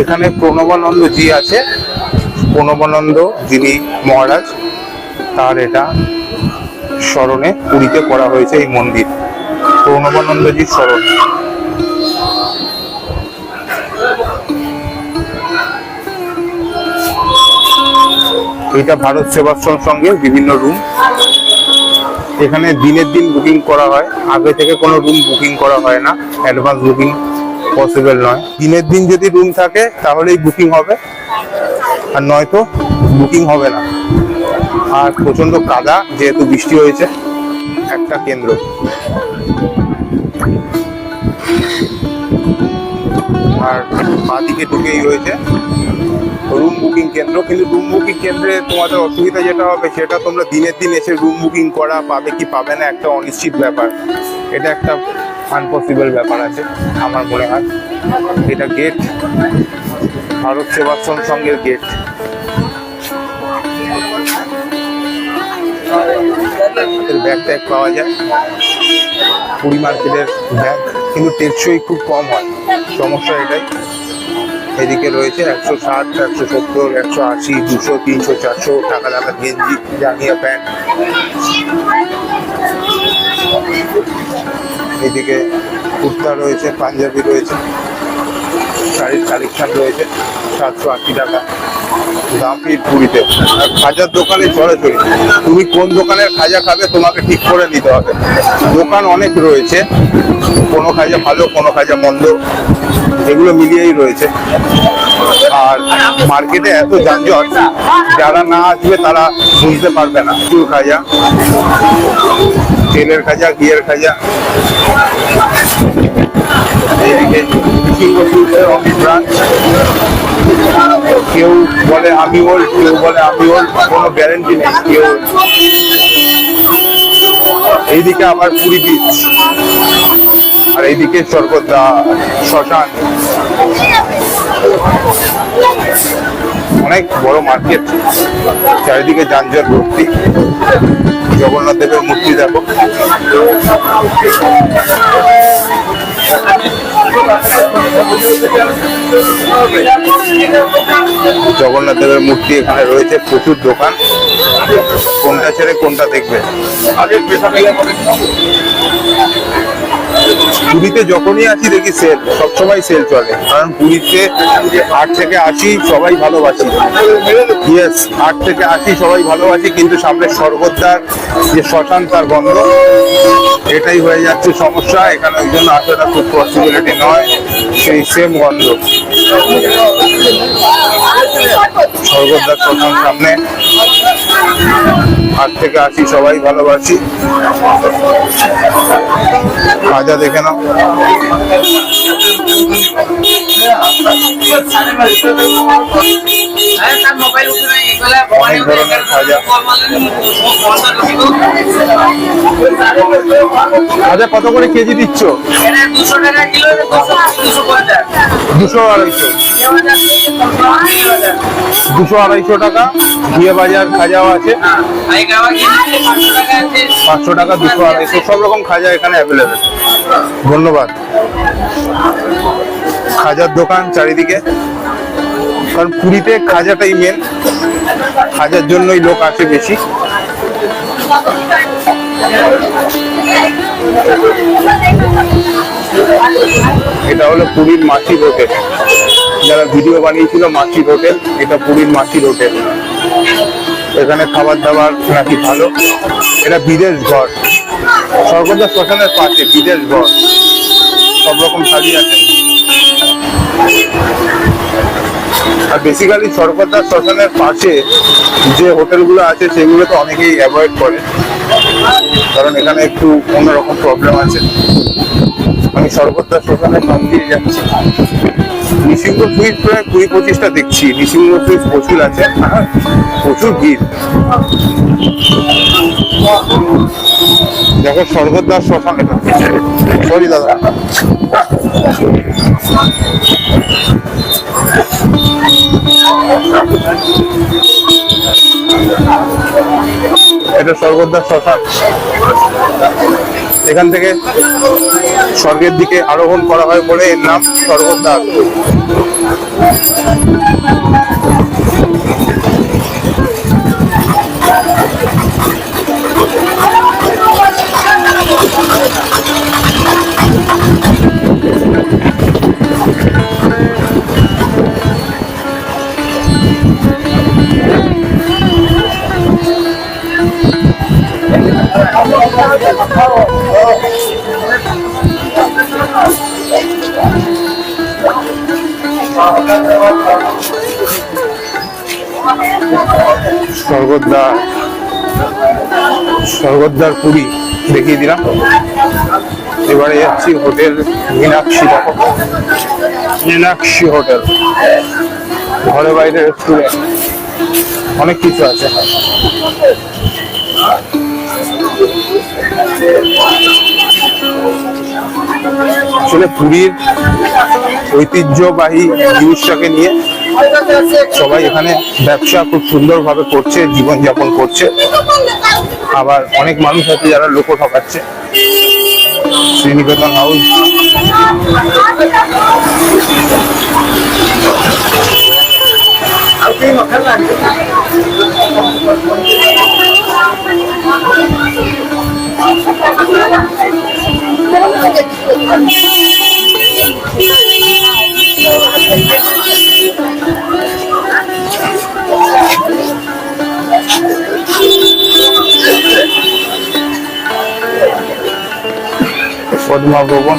এখানে প্রণবানন্দ জি আছে। প্রণবানন্দ যিনি মহারাজ, তার এটা স্মরণে পুরীতে করা হয়েছে এই মন্দির। প্রণবানন্দজির স্মরণে। এটা ভারত সেবাশ্রম সঙ্গে বিভিন্ন রুম এখানে দিনের দিন বুকিং করা হয়। আগে থেকে কোনো রুম বুকিং করা হয় না। অ্যাডভান্স বুকিং পসিবল নয়। দিনের দিন যদি রুম থাকে, তাহলেই বুকিং হবে। আর নয়তো বুকিং হবে না। আর প্রচণ্ড কাদা, যেহেতু বৃষ্টি হয়েছে, একটা কেন্দ্র। আর বাদিকে ঢুকেই রয়েছে। রুম বুকিং কেন্দ্র। কিন্তু রুম বুকিং কেন্দ্রে তোমাদের অসুবিধা যেটা হবে, সেটা তোমরা দিনের দিন এসে রুম বুকিং করা পাবে কি পাবে না, একটা অনিশ্চিত ব্যাপার। এটা একটা আনপসিবল ব্যাপার আছে, আমার মনে হয়। এটা গেট ভারত সেবাশ্রম সঙ্গের গেট ব্যাগ ট্যাগ পাওয়া যায়। পুরী মার্কেটের ব্যাগ কিন্তু টেকসই খুব কম হয়। সমস্যা এটাই। এদিকে রয়েছে একশো ষাট, একশো সত্তর, একশো আশি, দুশো, তিনশো, চারশো টাকা দামের গেঞ্জি, জাঙ্গিয়া প্যান্ট। এদিকে কুর্তা রয়েছে, পাঞ্জাবি রয়েছে, শাড়ির কালেকশন রয়েছে, সাতশো আশি টাকা। দাম পুরীতে। আর খাজার দোকানে চলাচলি তুমি কোন দোকানের খাজা খাবে তোমাকে ঠিক করে নিতে হবে। দোকান অনেক রয়েছে, কোনো খাজা ভালো, কোনো খাজা মন্দ, এগুলো মিলিয়েই রয়েছে। আর মার্কেটে এত যানজট, যারা না আসবে তারা বুঝতে পারবে না। চুল খাজা। তেলের খাজা, ঘিয়ের খাজা। এইদিকে কেউ বলে আমি ওল্ড কেউ বলে আমি ওল্ড কোনো গ্যারেন্টি নেই, কেউ এইদিকে আবার পুরী বিচ আর এইদিকে স্বর্গদা শ্মশান। অনেক বড় মার্কেট চারিদিকে যানজট ভর্তি। জগন্নাথ দেবের মূর্তি দেখো। জগন্নাথ দেবের মূর্তি এখানে রয়েছে, প্রচুর দোকান। কোনটা ছেড়ে কোনটা দেখবে? পুরীতে যখনই আসি দেখি সেল সবসময় সেল চলে। কারণ পুরীতে আট থেকে আশি সবাই ভালোবাসি। ইয়েস আট থেকে আশি সবাই ভালোবাসি, কিন্তু সামনে স্বর্গদ্বার, যে শ্মশান তার গন্ধ এটাই হয়ে যাচ্ছে সমস্যা। এখানে ওই জন্য আসাটা খুব পসিবিলিটি নয়, সেই সেম গন্ধ সামনে। আজ থেকে আসি সবাই ভালোবাসি। খাজা দেখে নাও। অনেক ধরনের খাজা খাজা কত করে কেজি দিচ্ছ? দুশো দুশো আড়াইশো। দুশো আড়াইশো টাকা। ঘিয়ে বাজার খাজাও আছে। পাঁচশো টাকা, দুশো আড়াইশো, সব রকম খাজা এখানে অ্যাভেলেবেল ধন্যবাদ। খাজার দোকান চারিদিকে। কারণ পুরীতে খাজাটাই মেন খাজার জন্যই লোক আসে বেশি। এটা হলো পুরীর মাসির হোটেল। যারা ভিডিও বানিয়েছিল মাসির হোটেল, এটা পুরীর মাসির হোটেল। এখানে খাবার দাবার নাকি ভালো। এটা বিদেশ ঘর। সর্বদা শ্মশানের পাশে, বিদেশ ঘর। সব রকম শাড়ি আছে। আর বেসিক্যালি সর্বদা শ্মশানের পাশে যে হোটেলগুলো আছে, সেগুলো তো অনেকেই অ্যাভয়েড করে। কারণ এখানে একটু অন্যরকম প্রবলেম আছে। আমি সর্বদা শ্মশানের মন্দির যাচ্ছি। নিসিংহ সুইচ প্রায় কুড়ি পঁচিশটা দেখছি। নিসিংহ সুইচ প্রচুর আছে। প্রচুর ভিড়। দেখো স্বর্গদ্বার শ্মশান। এটা সরি দাদা। এটা স্বর্গদ্বার শ্মশান এখান থেকে স্বর্গের দিকে আরোহণ করা হয় বলে এর নাম স্বর্গদ্বার। স্বর্গদ্বার স্বর্গদ্বার পুরী দেখিয়ে দিলাম। এবারে যাচ্ছি হোটেল মীনাক্ষী দেখো। মীনাক্ষী হোটেল। ঘরে বাইরে রেস্টুরেন্ট অনেক কিছু আছে। আসলে পুরীর ঐতিহ্যবাহী জিনিসটাকে নিয়ে সবাই এখানে ব্যবসা খুব সুন্দরভাবে করছে জীবনযাপন করছে। আবার অনেক মানুষ আছে যারা লোক ঠকাচ্ছে। শ্রীনিকেতন হাউস। পদ্মা ভবন।